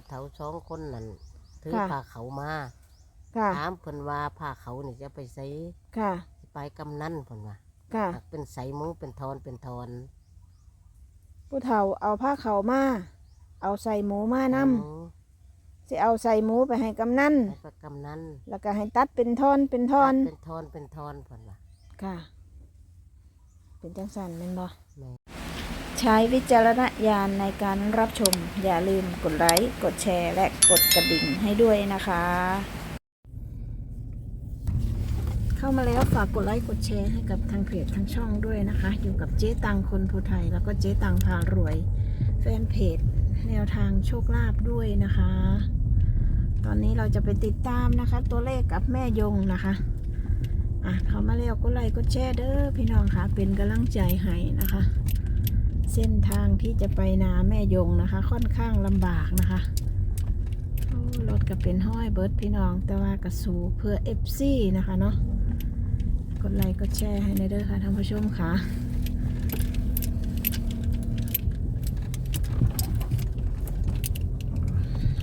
ผู้เฒ่าสองคนนั่นถือค่ะ ผ้าเขาวมาค่ะ ถามเพิ่นว่าผ้าเขานี่จะไปใส่ค่ะสิไปกำนันเพิ่นว่าค่ะ หากเป็นใส่หมูเป็นทอนเป็นทอนผู้เฒ่าเอาผ้าเขาวมา เอาใส่หมูมานํอืมสิเอาใส่หมูไปให้กำนันให้ไปกำนันแล้วก็ให้ตัดเป็นท่อนเป็นท่อน เป็นทอนเป็นทอนเพิ่นว่าค่ะ เป็นจังสันแม่นบ่แม่ ใช้วิจารณญาณในการรับชม อย่าลืมกดไลค์ กดแชร์ และกดกระดิ่งให้ด้วยนะคะ เข้ามาแล้วฝากกดไลค์ กดแชร์ให้กับทางเพจทางช่องด้วยนะคะ อยู่กับเจ๊ตังคนภูไทย แล้วก็เจ๊ตังพารวย แฟนเพจแนวทางโชคลาภด้วยนะคะ ตอนนี้เราจะไปติดตามนะคะ ตัวเลขกับแม่ยงนะคะอะเข้ามาแล้วกดไลค์กดแชร์เด้อพี่น้องค่ะเป็นกำลังใจให้นะคะ เส้นทางที่จะไปนาแม่ยงนะคะ ค่อนข้างลำบากนะคะรถก็เป็นห้อยเบิร์ดพี่น้อง แต่ว่ากระสูเพื่อ FC นะคะเนาะกดไลค์กดแชร์ให้ในเด้อค่ะท่านผู้ชมค่ะ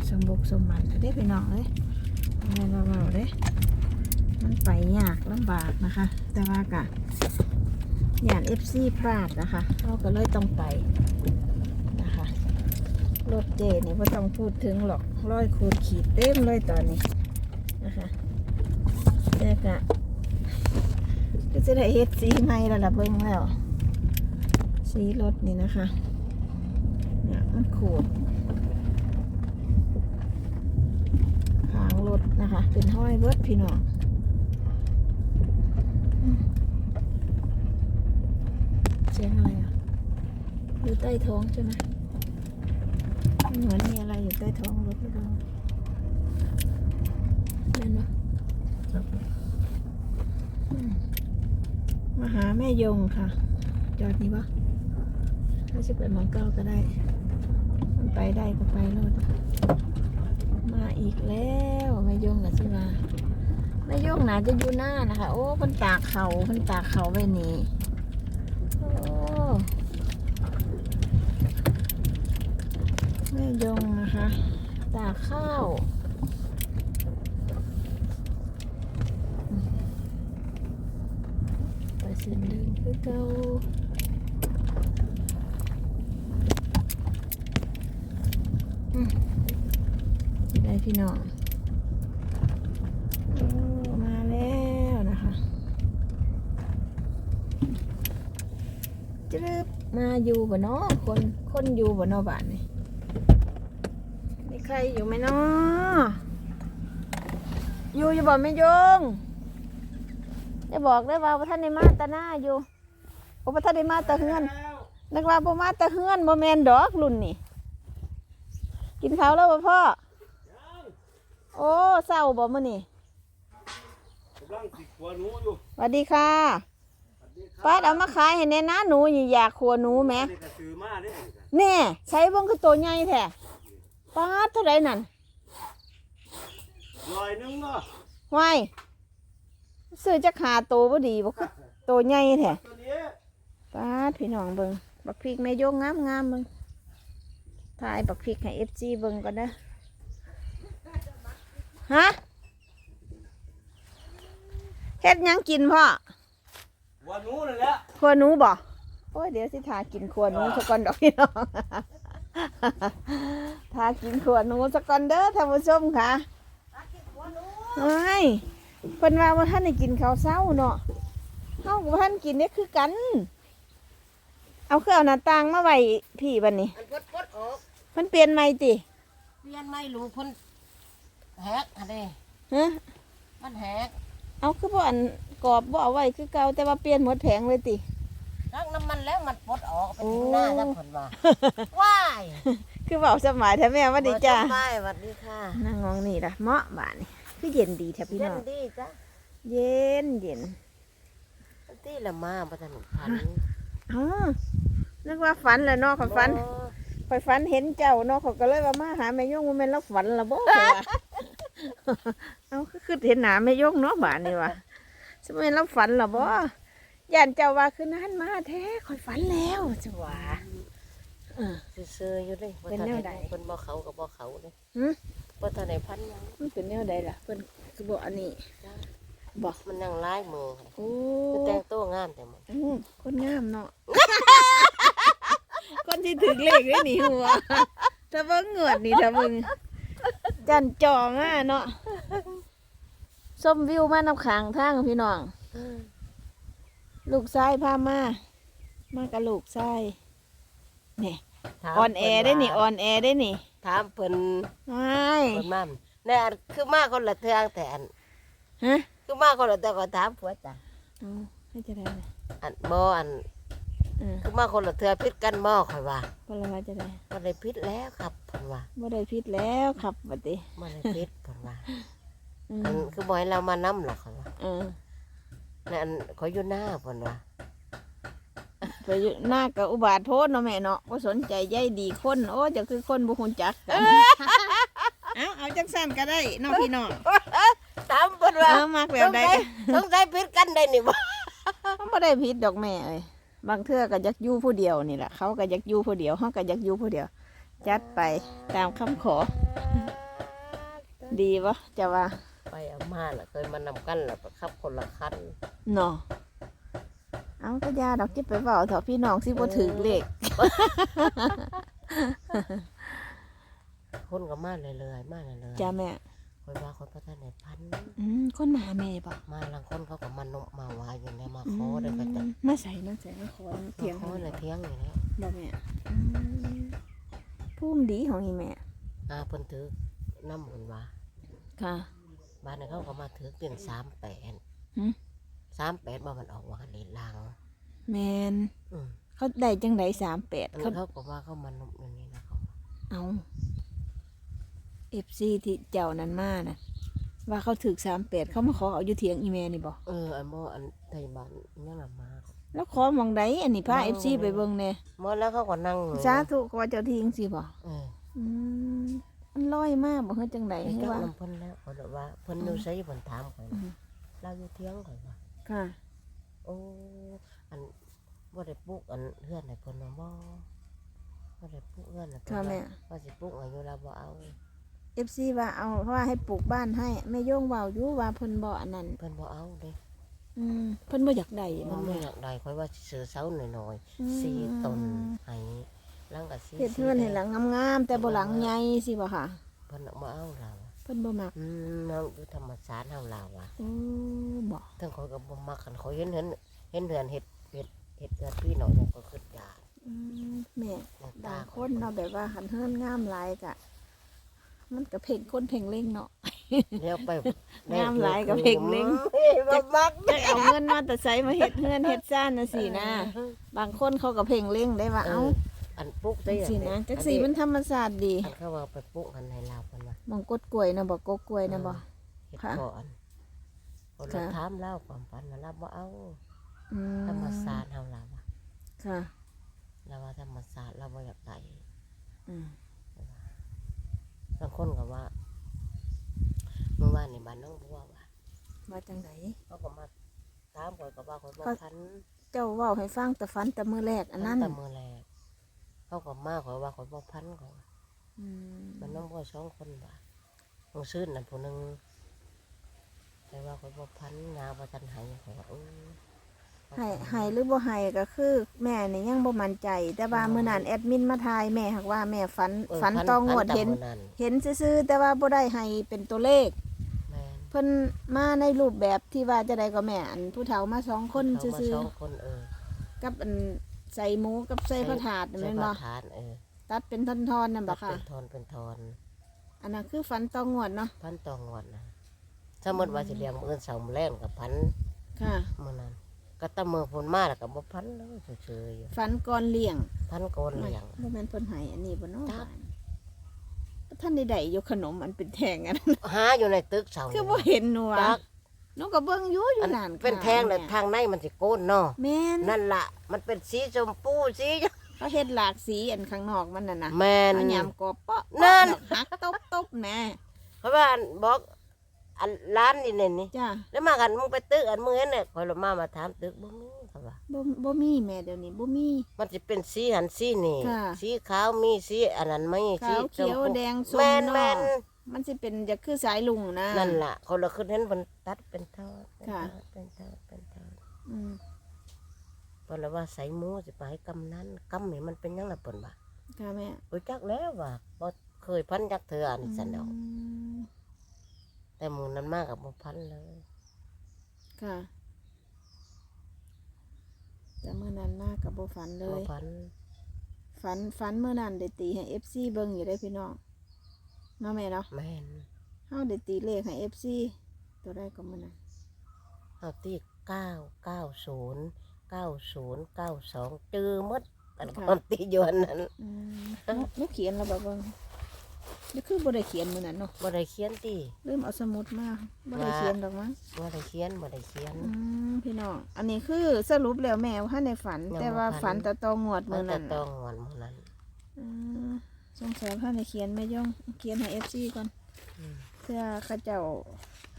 สมบุกสมบันเด้พี่น้องเลยแม่เราเราเด้มันไปยากลำบากนะคะ แต่ว่ากะ อย่างเอฟซีพลาดนะคะเราก็เลยต้องไปนะคะรถเจนี่ไม่ต้องพูดถึงหรอกร้อยคูดขีดเต็มเลยตอนนี้นะคะแต่กะก็จะได้เฮ็ดสีใหม่แล้วล่ะเบิ่งแล้ว สีรถนี่นะคะเนี่ยมันขูดหางรถนะคะ เป็นห้อยเบิดพี่น้อง เสียงอะไรอะ อยู่ใต้ท้องใช่ไหมมันเหมือนมีอะไรอยู่ใต้ท้องรถไม่รู้นั่นเนาะอืมมาหาแม่ยงค่ะ จอดนี่ปะถ้าจะไปหมองเก้าก็ได้ มันไปได้ก็ไปรถมาอีกแล้วแม่ยงกับสิมาแม่ยงน่าจะอยู่หน้านะคะ โอ้เพิ่นตากเขาเพิ่นตากเขาไว้นี่ โอ้ แม่ยงนะคะ ตากข้าว ไปเส้นเดินคือเก่าได้พี่น้องมาแล้วนะคะจึ๊บมาอยู่บ่เนาะคน คนอยู่บ่เนาะบ้านนี่ ใครอยู่ไหมเนาะอยู่อยู่บ่ไม่ยงจะบอกได้ว่าบ่ท่านได้มาแตาหน้าอยู่โอ้บ่ท่านได้มาแตาเฮือนนึกว่าบ่มาแตาเฮือนบ่แม่นดอกรุ่นนี่กินข้าวแล้วบ่พ่อ โอ้เศร้าบ่มื้อนี่กำลังติดหัวหนูอยู่สวัสดีค่ะป้าดเอามาขายให้แน่นะหนูนี่อยากขัวหนูแหมนี่ก็ซื้อมาได้แน่ใช้เบิ่งคือตัวใหญ่แท้ ป้าดเท่าไรนั่นลอยหนึงเนาะห้วยซื้อจะขาโตบ่ดีบ่คือตัวใหญ่แท้ตัวนี้ป้าดพี่น้องเบิ่งบักพริกแม่โยงงามงามๆเบิ่งถ่ายบักพริกให้ FG เบิ่งก่อนนะฮะเฮ็ดหยังกินพ่อหัวหนูนั่นแหละ ครัวหนูบ่โอ้ยเดี๋ยวสิทากินครัวหนูสักก่อนดอกพี่น้อง ทากินครัวหนูสักก่อนเด้อท่านผู้ชมค่ะเฮ้ยเพิ่นว่าว่าท่านได้กินข้าวเช้าเนาะเฮากับท่านกินเนี่ยคือกัน เอาเครื่องเอาหน้าต่างมาไว้พี่บัดนี้อันปดปดออกเพิ่นเปลี่ยนใหม่ติเปลี่ยนไม่รู้เพิ่นแหกอันนี้ฮะมันแหกเอาคือบ่อันกรอบบ่เอาไว้คือเก่าแต่ว่าเปลี่ยนหมดแผงเลยติ รักน้ำมันแล้วมันปลดออกไปถึงโอ้หน้าแล้วเพิ่นว่าว้ายคือเว้าสมัยแท้แม่ว่าดีจ้าสบายสวัสดีค่ะนั่งงองนี่ล่ะเหมาะบาดนี่คือเย็นดีแท้พี่เย็น้นองดีจ้ะเย็นเย็นที่ละมาบ่ทันพันอ๋อนึกว่าฝันแหล้วเนาะข่อยฝันบ่ข่อยฝันเห็นเจ้าเนาะเขาก็เลยว่ามาหาแม่ยงว่าแม่นเราฝันละบ่ข่อยว่าเอาคือคือเห็นหน้าแม่ยงเนาะบาดนี่ว่าสมัยเราฝันละบ่ ย่านเจ้าว่าคือนั้นมาแท้ข่อยฝันแล้วจ้ะว่าเออ ซื่อๆอยู่เด้บ่เป็นทันแนวใดได้เพิ่นบ่เขาก็บ่เขาเด้หึบ่ทันได้พันหยังมันเป็นแนวใดล่ะเพิ่นคือบอกอันนี้จ้าบอกมันนั่งลายมือค่ะโอ้คือแต่งตัวงามแต่หมดอืมคนงามเนาะ คนที่ถึงเลขได้หนีหัวถ้าเบิ่งเหงือดนี่ถ้าเบิ่งจันจอมาเนาะส้มวิวมานำขางทางพี่น้อง ลูกชายพามา มากับลูกชายนี่ถามออนแอร์ได้นี่อเพิ่อนแอร์ได้นี่ว่าถามเพิ่นไม่เพิ่นมาแน่อันคือมาคนละเทืองแต่อันฮะคือมาคนละเทืองก็ถามผัวจ้ะเอาให้จะได้เลยอันบ่อันเออคือมาคนละเทือพิษกันบ่ข่อยว่าพลว่าจะได้บ่ได้พิษแล้วครับเพิ่นว่าบ่ได้พิษแล้วครับบัดนี้บ่ได้พิษเพิ่นว่าอือันมคือบ่ให้เรามานํหรอกข่อยว่า เออ นั่นอันขอยอยู่หน้าเพิ่นว่าไปอยู่หน้ากับอุบาทโพดเนาะแม่เนาะบ่สนใจใยดีคนโอ้จะคือคนบ่ฮู้จักกันเอาเอาจังซั่นก็ได้เนาะพี่น้องถามเพิ่นว่าเออมากแบบใดก็สงสัยพิษกันได้นี่บ่มันบ่ได้ผิดดอกแม่เอ้ยบางเทื่อก็อยากอยู่ผู้เดียวนี่แหละเขาก็อยากอยู่ผู้เดียวเฮาก็อยากอยู่ผู้เดียว จัดไปตามคำขอ ดีบ่จะว่าไปเอา มาล่ะ เคยมานำกันล่ะขับคนละคันเนาะเอาก็ยาดอกจิไปเว้าเถอะพี่น้องสิบ่ถึงเลขคนก็มาเรื่อยๆมาเรื่อยๆจ้าแม่ข่อยว่าข่อยบ่ทันได้พันอืมคนมาหาแม่บ่มาลังคนเขาก็มานกมาว่าอยู่แล้วมาขอได้ก็จะมาใส่มาใส่มาขอเถียงขอเขาในเที่ยงอยู่แล้วบ่แม่อืมภูมิดีของอีแม่อาเพิ่นถือน้ำเพิ่นว่าค่ะ บ้านนั้นเขาก็มาถือเป็น38หึ38บ่มันออกว่าเลลังแมนอืมเขาได้จังไดสามแปดอันเขานั้นเขาก็ว่าเขามานกนั่นนี่นะเขาว่าเอาเอฟซีที่เจ้านั้นมาน่ะว่าเขาถึกสามแปดเขามาขอเอาอยู่เถียงอีแม่นี่บ่เอออันบ่อันไทยบ้านนั่นน่ะมา แล้วขอหมองใดอันนี้พาเอาเอฟซีไปเบิ่งแหน่หมดแล้วเขาก็นั่งอยู่สาธุขอเจ้าทิ้งสิบ่เอออืมมัน ลอยมากบ่เฮ็ดจังไดไปให้จักว่าน้ำเพิ่นแล้วเขาบอกว่าเพิ่นอยู่ไสเพิ่นถามข่อยอืมเราอยู่เที่ยงข่อยว่าค่ะ โอ้อันบ่ได้ปลูกอันเฮือนให้เพิ่นว่าบ่บ่ได้ปลูกเฮือนให้เพิ่นค่ะแม่ ว่าว่าสิปลูกอายุเราบ่เอาเอฟซีว่าเอาเพราะว่าให้ปลูกบ้านให้แม่โย่งเว้าอยู่ว่าเพิ่นบ่อันนั้นเพิ่นบ่เอาเด้อืมเพิ่นบ่อยากได้มัเนาะนบ่แม่อยากได้ข่อยว่าสิซื้อเสาหน่อยอืมๆสี่ต้นให้ หลังก็สี่เฮ็ดเฮือนให้หลังงามๆแต่บ่หลังใหญ่สิบ่ค่ะเพิ่นบ่เอาเราเพิ่นบ่มักอืมน้องอยู่ธรรมชาติเฮาลาวอะโอ้บ่ทั้งข่อยก็บ่มักคันข่อยเห็นเห็นเห็นเฮือนเฮ็ดเฮ็ดเฮ็ดเฮือนพี่น้อยเนี่ยก็คิดอยากอืมแม่น้ำบาตางคนเนาะแบบว่าหันเฮือนงามหลายกะมันก็เพ่งคนเพ่งเล็งเนาะแล้วไปงามหลายก็เพ่งเล็งบ่มักจะเอาเงินมาแต่ใช้มาเฮ็ดเฮือนเฮ็ดซ่านน่ะสินะ บางคนเขาก็เพ่งเล็งได้ว่าเอเอ้า ออันปลูกได้สินะจักสีมันธรรมชาติดีอันเขาว่าไปปลูกอันให้ลาวเพิ่นว่ามองกดกล้วยนะบ่กกกล้วยนะบ่เฮ็ดค่ะก่อนคนเราค่ะถามเล่าความฝันนะเราบ่เอาอืธรรมมศาสตร์เฮาเราว่าค่ะเราว่าธรรมศาสตร์เราบ่อยากได้อืมบางคนก็ว่าเมื่อวานนี่บ้านน้องบัวว่าว่าจังไดเขาก็มาถามข่อยก็ว่าข่อยบ่เขาพัน เจ้าเว้าให้ฟังแต่ฝันแต่มื้อแรกอันนั้นแต่มื้อแรก เขาก็มาข่อยว่าข่อยบ่พันเขาว่าอืมบ้านน้องบัวสองคนว่าต้องซื้อนั่นผู้หนึงแต่ว่าข่อยบ่พันงาบ่ทันให้ข่อยว่าเออให้ให้หรือบ่ให้ก็คือ แม่นี่ยังบ่มั่นใจ แต่ว่ามื้อนั้นแอดมินมาทายแม่หักว่าแม่ฝันเออฝันต้องงวดพัเห็นแต่มื้อนั้นเห็นซื่อๆแต่ว่าบ่ได้ให้เป็นตัวเลขแม่นเพิ่นมาในรูปแบบที่ว่าจะได้ก็แม่อันผู้เฒ่ามาสองคนเขาซื่มาอสองคนเออๆกับอัน ใส่หมูกับใส่พระถาดนั่นใส่แม่นปบ่ระทานเออตัดเป็นท่อนๆนั่นบ่ตัดค่ะ เป็นทอนเป็นทอนอันนั้นคือฝันต้องงวดเนาะพันตองวดนะสมมติว่าสิเลี้ยงมื้อเสาร์มื้อแรงกับพันค่ะ มื้อนั้นก็ตะมือฝนมาแล้วก็บ่พันเลยเฉยๆอยู่ฝันก่อนเลี้ยงพันโกนเลี้ยง บ่แม่นเพิ่นให้อันนี้บ่เนาะจ้ะบ้านท่านได้ได้อยู่ขนมอันเป็นแท่งอันนั้นหาอยู่ในตึกเสาคือบ่เห็นหนูจัอะก หนูก็เบิ่งอยู่อยู่อันนานเป็นแทงแต่ทางในมันสิโกนเนาะแม่นนั่นล่ะ มันเป็นสีชมพูสีเขาเฮ็ดหลากสีอันข้างนอกมันน่ะนะแม่นเอายำกรอบเปาะนั่นหักตบตบแม่เพราะว่าอันบอกอันร้านนี่เนี่ยนี่จ้าแล้วมากันมึงไปตึกอันมึงเห็นเนี่ยคอยลงมามาถามตึกบ่มีเขาว่าว่าบ่บ่มีแม่เดี๋ยวนี้บ่มี มันจะเป็นสีหันสีนี่ค่ะสีขาวมีสีอันนั้นไหม่สีขาวเขียวชมพูแดงส้มแม่นเนาะแม่น มันสิเป็นจะคือสายลุงนะนั่นล่ะคนละขึ้นเห็นมันตัดเป็นทอดเป็นค่ะทอดเป็นทอดเป็นทอดอืมเพิ่นละว่าใส่หมูสิไปให้กำนั้นกำนี่มันเป็นหยังล่ะเพิ่นว่าค่ะแม่รู้จักแล้วว่าบ่เคยพันจักเทื่ออันนี้ซั่นดอกอืมแต่หมูนั้นมากกับบ่พันเลย ค่ะ แต่เมื่อนั้นมากกับบ่ฝันเลบ่ย พัน ฝันฝันเมื่อนั้นได้ตีให้ FC เบิ่งอยู่ได้อพี่น้อง เนาะแม่เนาะแม่นเฮาได้ตีเลขให้ FC ตัวได้ก็มื้อนั้นเอาที่990 9092จือหมดอันความตีอยู่อันนั้นอืมหนูหนูเขียนแล้วบ่เบิ่งนี่คือบ่ได้เขียนมื้อนั้นเนาะบ่ได้เขียนติลืมเอาสมุดมาบ่ได้ว่าเขียนดอกมั้งบ่ได้เขียนบ่ได้เขียน อืมพี่น้อง อันนี้คือสรุปแล้วแม่ว่าในฝันยังบ่แต่ว่าฝัฝันนแต่ตองวดมัมื้นอจะนั้นต้องวันมื้อนั้นอืม สงสัยพ่อในเขียนไม่ย่องเขียนให้ FC ก่อนอืมเพื่อเขาเจ้า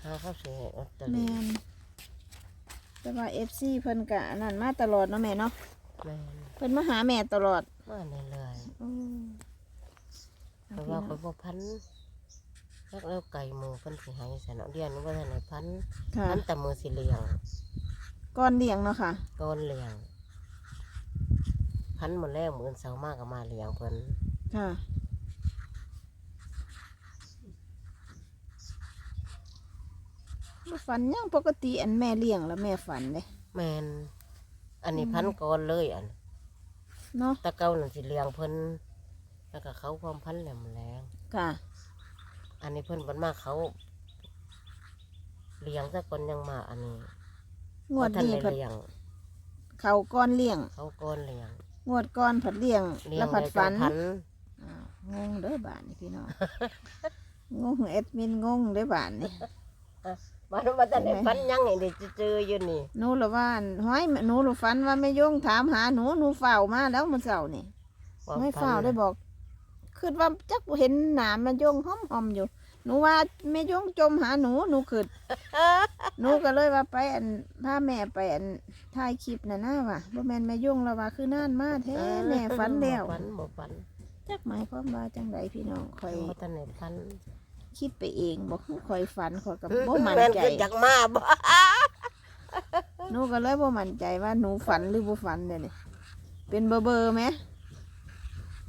หาเขาสิให้ลอตเตอแมรี่นแต่ว่า FC เพิ่นกะนั่นมาตลอดเนาะแม่เนาะแม่นเพิ่นมาหาแม่ตลอดมาเรื่อยอืมๆเพราะว่าข่อยบ่พันจักแล้วไก่หมูเพิ่นสิให้ซั่นเนาะเดี๋ยวนี้บ่ทันได้พันค่ะพันแต่มือสิเลี้ยงก้อนเลี้ยงเนาะค่ะก้อนเลี้ยงพันหมดแล้วมื้อเช้ามากก็มาเลี้ยงเพิ่น ค่ะบ่ฝันหยังปกติอันแม่เลี้ยงแล้วแม่ฝันเลยแม่นอันนี้พันก้อนเลยอันเนาะแตะเก่านั่นสิเลี้ยงเพิ่นแล้วก็เขาความพันแหลมแรงค่ะ อันนี้เพิ่นบันมาเขาเลี้ยงซะก่อนยังมาอันนี้งวดบ่ทันนี้ได้ผัดเลี้ยง เขาก้อนเลี้ยง เขาก้อนเลี้ยงงวดก้อนผัดเลี้ยงเลี้ยแล้งวผัดได้ฝันจั งพันอ้าวงงเด้อบานนี่พี่น้อง งงแอดมินงงเด้อบานนี่มันว่าจะได้ใช่ไหมพันยังไงเด็กเจออยู่นี่หนูละว่าอั่นห้อยหนูละฝันว่าแม่ยงถามหาหนูหนูเฝ้ามาแล้วมันเสาร์นี่ควไม่พัเฝ้านได้บอกคือว่าจักบ่เห็นหนามแม่ยงหอมหอมๆอยู่ หนูว่าแม่ยงจมหาหนูหนูขึ้นหนูก็เลยว่าไปอันพาแม่ไปอันถ่ายคลิปน่ะนะว่ะบ่แม่นแม่ยงแล้วว่าคือน่านมาแท้แม่ฝันแล้วบ่ฝันบ่ฝัน จักหมายความว่าจังไดพี่น้องคอยบ่ทันได้พันคิดไปเองบอกคอยฝันคอยกับบ่มั่นแม่นใจคือจักมาบ่หนูก็เลยบ่มั่นใจว่าหนูฝันหรือบ่ฝันเด้นี่เป็นเบอร์เบอร์ไหม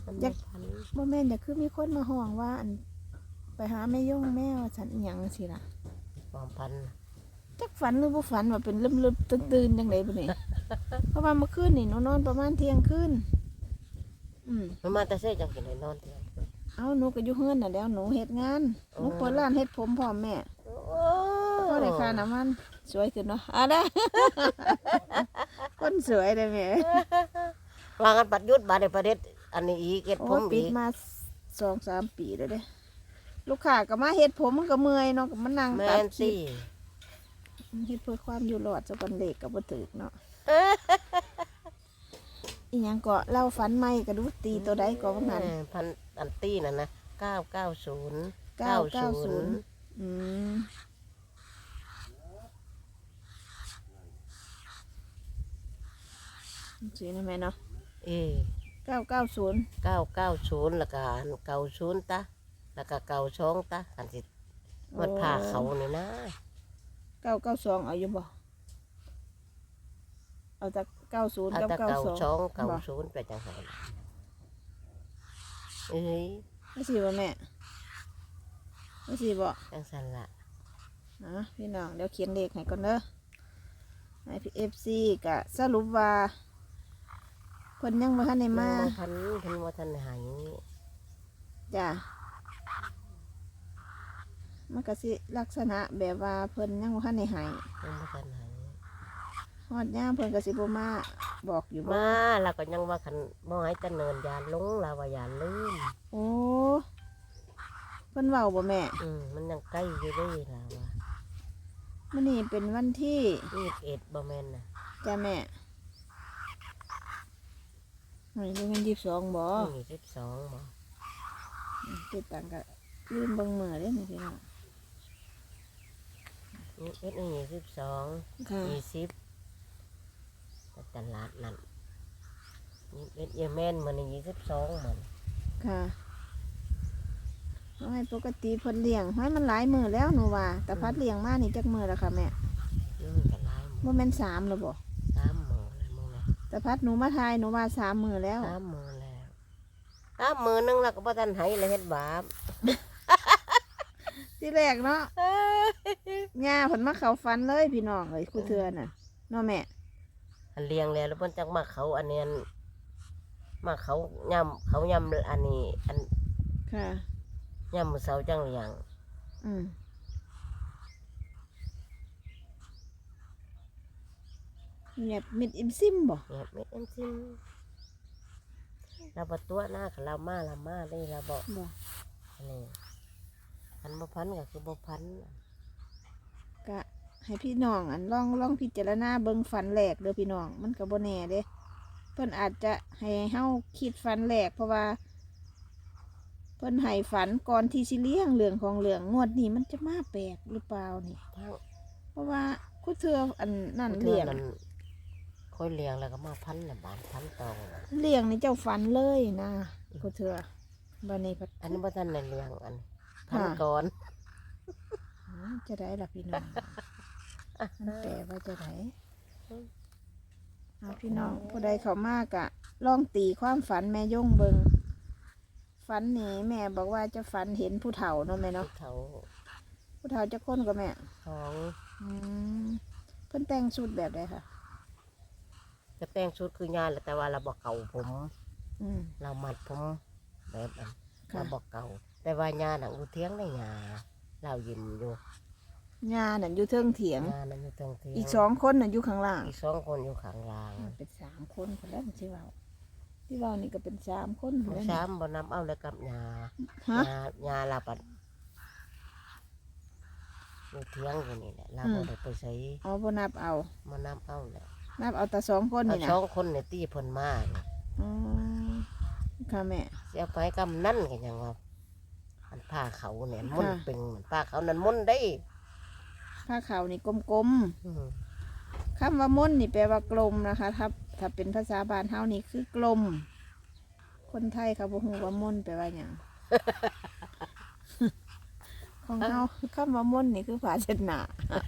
มันจับ่กพันบ่แม่นจะคือมีคนมาห้องว่าอันไปหาแม่ย่งแม่ว่าฉันอิหยังสิล่ะความพันจักฝันหรือบ่ฝันว่าเป็นลึมๆตื่นๆจังไดบ่นี่เพราะว่าเมื่อคืนนี่หนูนอนประมาณเที่ยงคืน อืมมันมาแต่เช้จังสิได้นอนเที่ยงเอาหนูก็อยู่เฮือนน่ะแล้วหนูเฮ็ดงานหนูอ๋อเปิดร้านเฮ็ดผมพร้อมแม่โอ้ก็ได้ค่าน้ำมันสวยขึ้นเนาะอะได้คนสวยได้แม่วางกันปัดยุดบาดได้ประเด็ดอันนี้อีกเก็ดโอ้ผมปิอีดกมาสองสามปีแล้วเด้ลูกค้าก็มาเฮ็ดผมมันก็เมื่อยเนาะก็มานั่งแม่ตัดนคลิสิปเฮ็ดเพื่อความอยู่รอดจะกันเล็กก็บ่ถึกเนาะ อีหยังก็เล่าฝันใหม่ก็ดูตีตัวใดก็ว่างั้นเออพันอันตี้นั่นนะเก้าเก้าศูนย์990อืมสินะแม่เนาะเอ990เก้าเก้าศูนย์แล้วก็อันเก้าศูนย์ตะแล้วก็เก้าสองตะอันสิวัดผ่าเขานี่นะ992เอาอยู่บ่เอาจาก 90เอากับแต่เก้าสอง92เก้าบ่ศูนย์ไปจังไงเอ้ยไม่สิบ่แม่ไม่สิบ่ จังสันละนะพี่น้องเดี๋ยวเขียนเลขให้ก่อนเด้อให้พี่เอฟซีกะสรุปว่าเพิ่นยังบ่ทันได้มาพันเพันว่าทันหายจ้ะมันก็สิลักษณะแบบว่าเพิ่นยังบ่ทันได้ให้ยังว่าทันหาย ฮอดยามเพิ่นก็สิบ่มาบอกอยู่บ่มาแล้วก็ยังว่าคันบ่ให้จะเนินยานลงลาว่ายานลืมโอ้เพิ่นเว้าบ่แม่ อืมมันยังใกล้อยู่เด้ลาว่ามื้อนี้เป็นวันที่ยี่สิบเอ็ดบ่แม่นน่ะจ้ะแม่เฮ้ยบ่แม่น22บ่ยี่สิบสองบ่ติดตังก็ลืมเบิ่งมื้อเด้นี่พี่น้องยี่สิบเอ็ดนี่ยี่สิบสองค่ะ ยี่สิบ ตลาดนั่นนี่เป็นเยเมนมันยี่สิบสองมันค่ะห้อยปกติเพิ่นเลี้ยงห้อยมันหลายมือแล้วหนูว่า แต่พัดเลี้ยงมานี่จักมือแล้วค่ะแม่นี่กระไรหมบ่ดแม่นสามแล้วบ่สามหมื่นเลยมึงนะแต่พัดหนูมาทายหนูว่าสามมือแล้วสามหมื่นแล้วสามหมื่นนึงแล้วก็บ่ทันให้เลยเฮ็ดบาปที่แรกเนาะย่าเพิ่นมาเข้าฝันเลยพี่น้องเอ้ยคู่เทือน่ะเนาะแม่อัน เลี้ยงแล้วแล้วเพิ่นจักมาเขาอันเนี้ยมาเขาย่ำเขาย่ำอันนี้ อันค่ะ ย่ำมื้อเสาจังเลี้ยงอืมแบบมิดอิมซิมบ่เนี่ยเม็ดอันซิมเราบ่ตัวหน้ากับเรามาเรามาได้เราบ่บ่อันนี้อันบ่พันก็คือบ่พันกะ ให้พี่น้องอันลองลองพิจารณาเบิ่งฝันแหลกเด้อพี่น้องมันก็บ่แน่เด้เพิ่นอาจจะให้เฮาคิดฝันแหลกเพราะว่า เพิ่นให้ฝันก่อนที่สิเลี้ยงเรื่องของเรื่องงวดนี้มันจะมาแปลกหรือเปล่านี่ทั้งเพราะว่าคุเทืออันนั่นเลี้เลี้ยยงงนั้นค่อยเลี้ยงแล้วก็มาพันละบาทพันตองน่ะเลี้ยงนี่เจ้าฝันเลยนะคุเทือบัดนี้พัดอันนี้บ่ทันได้เลี้ยงอันพันค่ะก่อนอ๋อจะได้ล่ะพี่น้อง มันแปลว่าจะได้เอาพี่น้องผู้ใดเขามากอะลองตีความฝันแม่ย่งเบิงฝันนี่แม่บอกว่าจะฝันเห็นผู้เฒ่าเนาะแม่เนาะเขาผู้เฒ่าจะค้นกับแม่ของอืมเพิ่นแต่งชุดแบบใดค่ะจะแต่งชุดคือยานแหละแต่ว่าเราบอกเก่าผม อืมเรามัดผมแบบนั้นค่ะเราบอกเก่า แต่ว่ายาน่ะอุเทียงได้ยาเรายิ้มอยู่ งานน่ะอยู่เทิงเถียงยานั่นอยู่ตรงเทียงอีกสองคนน่ะอยู่ข้างล่างอีกสองคนอยู่ข้างล่างมันเป็นสามคนคนแล้วที่เว้าที่เว้านี่ก็เป็นสามคนคนแล้วสานี่มบนน้ำเอาเลยกับยาฮะ ยายาลาปัดอยู่เทียงอยู่นี่แหละเราอืม บ่ได้ไปใส่เอาบ่นับเอา มาน้ำเอาแหละนับเอาแต่สองคนเอานี่นะสองคนเนี่ยตีเพิ่นมาเนี่ยอ๋อค่ะแม่ เสียไปกำนั่นกันยังว่ามันผ้าเขาเนี่ยมุนค่ะ เป็นมันผ้าเขานั้นมุนได้ ผ้าขาวนี่กลมอืมๆคำว่ามนนี่แปลว่ากลมนะคะ ถ้าถ้าเป็นภาษาบ้านเฮานี่คือกลม คนไทยเขาบ่ฮู้ว่ามนแปลว่าหยังของเฮาคำว่ามนนี่คือผ้าเช็ดหน้า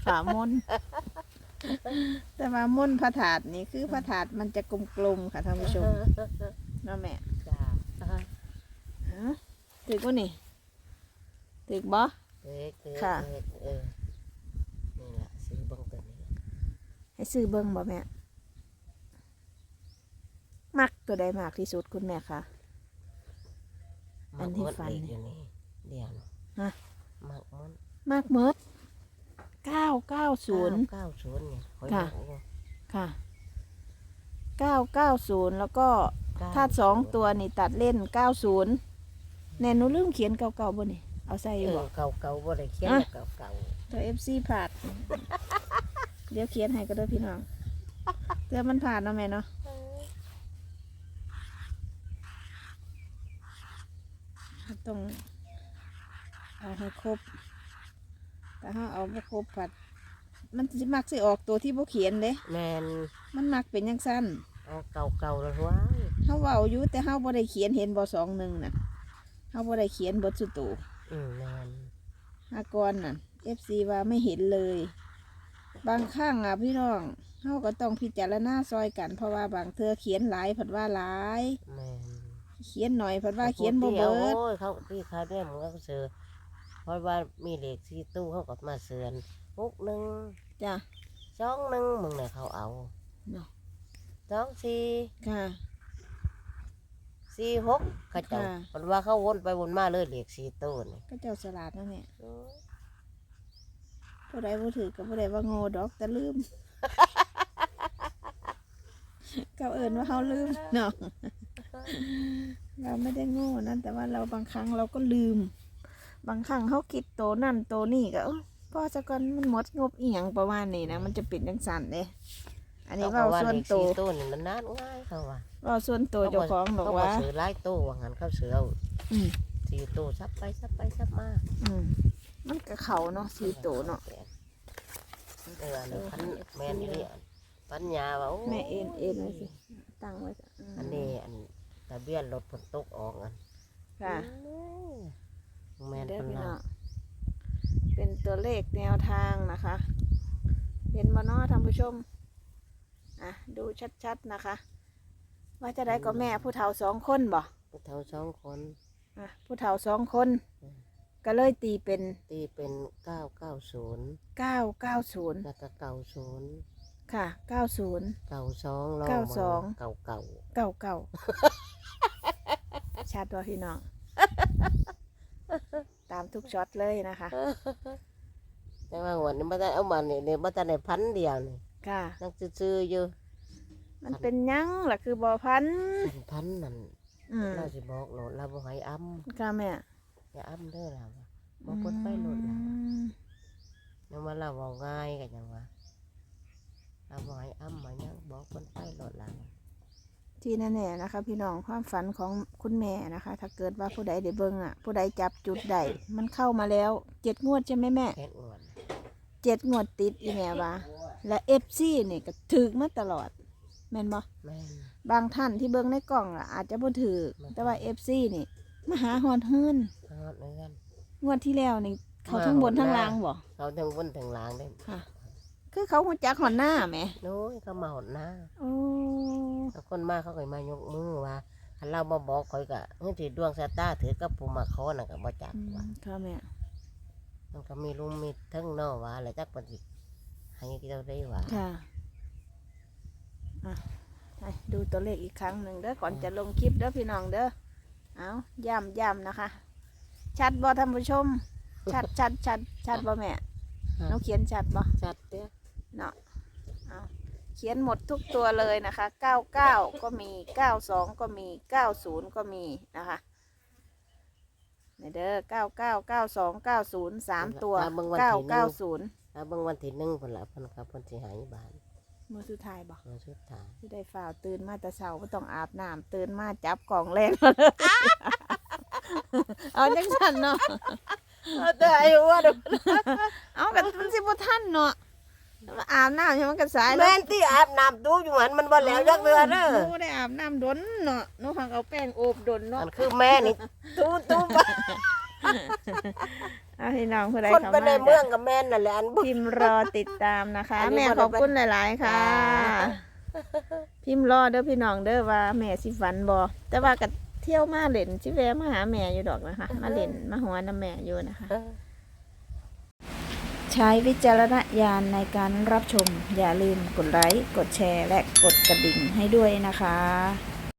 ผ้ามนแต่ว่ามนพระถาดนี่คือพระถาดมันจะกลมๆค่ะท่านผู้ชมเนาะแม่จ้าฮะถึกบ่นี่ถึกบ่เด็กเด็กค่ะ เด็กเออนี่แหละซื้อเบังตัวนี้ ให้ซื้อเบิ่งบ่แม่ มักตัวใดมากที่สุดคุณแม่คะ อันที่มักมดฟันอีกเนี่อยยู่นี่เดียวนะฮะ มักมันมากเมิดเก้าเก้าศูนย์ เก้าศูนย์เนี่ยคอยค่ะบอกว่าค่ะ เก้าเก้าศูนย์แล้วก็เก้ถ้าสองตัวนี่ตัดเล่นเก้าศูนย์แน่หนูลืมเขียนเก่าๆบ่นี่ เอาใส่อเอยู่บ่อเก่าเก่าๆบ่ได้เขียนอะเก่าเก่าตัวเอฟซีผ่าน เดี๋ยวเขียนให้ก็ได้อพี่น้องเดี๋ยวมันผ่านเนาะแม่เนาะต้องเอาให้ครบแต่ถ้าเอาไม่ครบผัด มันสิมักสิออกตัวที่บ่เขียนเด้ๆแมนมันมักเป็นยังสั้นเอาเก่าเก่าๆแล้วว้ายเฮาเว้าอยู่แต่เฮาบ่ได้เขียนเห็นบ่สองหนึ่งน่ะเฮาบ่ได้เขียนเบทสุดโตูอืมแมนอากรน่ะ FC ว่าไม่เห็นเลย บางครั้งอะพี่น้องเฮาก็ต้องพิจารณาซอยกัน เพราะว่าบางเธอเขียนหลายผัดว่าหลาย แมนเขียนหน่อยผัดว่าเขียนบ่เบิดโอ้ยเขาที่เขาเนี่ยมึงก็เสือเพราะว่ามีเหล็กที่ตู้เขาก็มาเสือนปุ๊กหนึ่งจ้ะ สองหนึ่งมึงเนี่ยเขาเอาเนาะ สองสี่ค่ะ สี่หกเขาเจ้าค่ะ มันว่าเขาวนไปวนมาเลยเหล็กสี่ตู้นี่ก็เจ้าสลัดนั่นแหละ โอ้ย ผู้ใดบ่ถือก็ผู้ใดว่าโง่ดอกแต่ลืมเขาเอิ้นว่าเฮาลืมเนาะเราไม่ได้โง่นั่นแต่ว่าเราบางครั้งเราก็ลืม บางครั้งเขาคิดโตนั่นโตนี่ก็เอ้อพ่อจะก่อนมันหมดงบอีหยังประมาณนี้นะมันจะเป็นจังสันเด้อันนี้เขาเว่าว่าส่วนเหล็กโตสี่ตู้นี่มันนานง่ายเขาว่าเว่าส่วนโตเจ้าของบอกเขาว่าซื้อหลายตู้ว่างั้นเขาซื้อเอาอืมสี่ตู้ซับไปซับไปซับมาอื มมันก็เขาเนาะสีโตเนาะเอออันนี้พันแมนนี่เรียจปัญญาว่าโแม่เอ็นเอ็นไว้สิตั้งไว้จ้ะมอันนี้อันทะเบียนรถฝนตกออกอันค่ะแม่นเด้อเพิ่นพี่ว่าน้องเป็นตัวเลขแนวทางนะคะ เห็นบ่เนาะท่านผู้ชมอะดูชัดๆนะคะ ว่าจะได้ก็แม่ผู้เฒ่าสองคนบ่ผู้เฒ่าสองคน อะผู้เฒ่าสองคน อืม ก็เลยตีเป็นตีเป็นเก้าเก้าศูนย์เก้าเก้าศูนย์แล้วก็เก้าศูนย์ค่ะเก้าศูนย์ เก้าสองเก้าสอง เก้าเก้าเก้าเก้าชัดว่าพี่น้อง ตามทุกช็อตเลยนะคะ แต่ว่าวันนี้มาได้เอามาเนี่ยเนี่ยมาได้ในพันเดียวนี่ค่ะ นั่งซื่อๆอยู่มันเป็นหยังล่ะคือบอพันธุ์เป็นพันนั่นอืมเราสิบอกโหลดเราบ่ให้อ้ำค่ะแม่ อย่าอ้ำเด้อเราบ่เปิดไฟโหลดเราอืมยังว่าเราเว้าง่ายกันยังว่าเราบ่ให้อ้ำมายังบอกเปิดไฟโหลดเราที่แน่ๆนะคะ พี่น้องความฝันของคุณแม่นะคะ ถ้าเกิดว่าผู้ใดได้เบิ่งอะ ผู้ใดจับจุดใดมันเข้ามาแล้วเจ็ดงวดใช่ไหมแม่แค่งวนเจ็ดงวดติดอีแม่ว่าและเอฟซีนี่ก็ถือมาตลอด แม่นบ่แม่นบางท่านที่เบิ่งในกล่องล่ะอาจจะบ่ถือแม่นแต่ว่าเอฟซีนี่มาหาฮอดฮืน อดเหมือนกันงวดที่แล้วนี่เขาทั้งบนทั้งล่างบ่เขาทั้งบนทั้งล่างได้ค่ะ คือเขาหัวจักหอนหน้าแหมโน้ยเขามาหดหน้าโอ้แล้วคนมาเขาก็มายกมือว่าคันเรามาบอกคอยก็เฮ้ยถือดวงชะตาถือกับปูมาคอน่ะก็บ่จักว่าค่ะแม่มันก็มีลุมมีทั้งนอว่าอะไรจักปฏิให้ที่เราได้ว่าค่ะอะดูตัวเลขอีกครั้งหนึ่งเด้อก่อนจะลงคลิปเด้อพี่น้องเด้อเอาย้ำย้ำนะคะ ชัดบ่ท่านผู้ชม ชัดชัดชัดชัดบ่แม่น้องเขียนชัดบ่จัดเด้อเนาะเอาเขียนหมดทุกตัวเลยนะคะ99ก็มี92ก็มี90ก็มีนะคะนี่เด้อ99 92 90 3ตัว990แล้วบางวันที่หนึ่งเพิ่นละเพิ่นครับเพิ่นสิหายบานมือสุดท้ายบ่มาสุดท้ายที่ได้ฝ่าวตื่นมาแต่เช้าไม่ต้องอาบน้ำตื่นมาจับกล่องแรงมา เลยเอาจังสันเนาะแต่ไอ้ว่าเด้อเอากันมันสิบ่ทันเนาะมาอาบน้ำใช่มันก็สายแล้แม่วนที่อาบน้ำตู้อยู่หันมันบ่แล้วจักเดือเด้อหนูได้อาบน้ำดนเนาะหนูหักเอาแป้งโอบดนเนาะมันคือแม่นี่ตู้ตู้บ้านเอาให้น้องผู้ใดคนเข้าไปมาในเมืองกับแม่นนั่นแหละอันบ่พิมพ์รอติดตามนะคะอันนี้แม่บ่ได้ขอบคุณหลาย ๆ ค่ะจ้าพิมพ์รอเด้อพี่น้องเด้อว่าแม่สิฝันบ่แต่ว่าก็ เที่ยวมาเล่นสิแวะมาหาแม่อยู่ดอกนะคะ มาเล่นมาหัวน้ำแม่อยู่นะคะ ใช้วิจารณญาณในการรับชม อย่าลืมกดไลค์กดแชร์ และกดกระดิ่งให้ด้วยนะคะ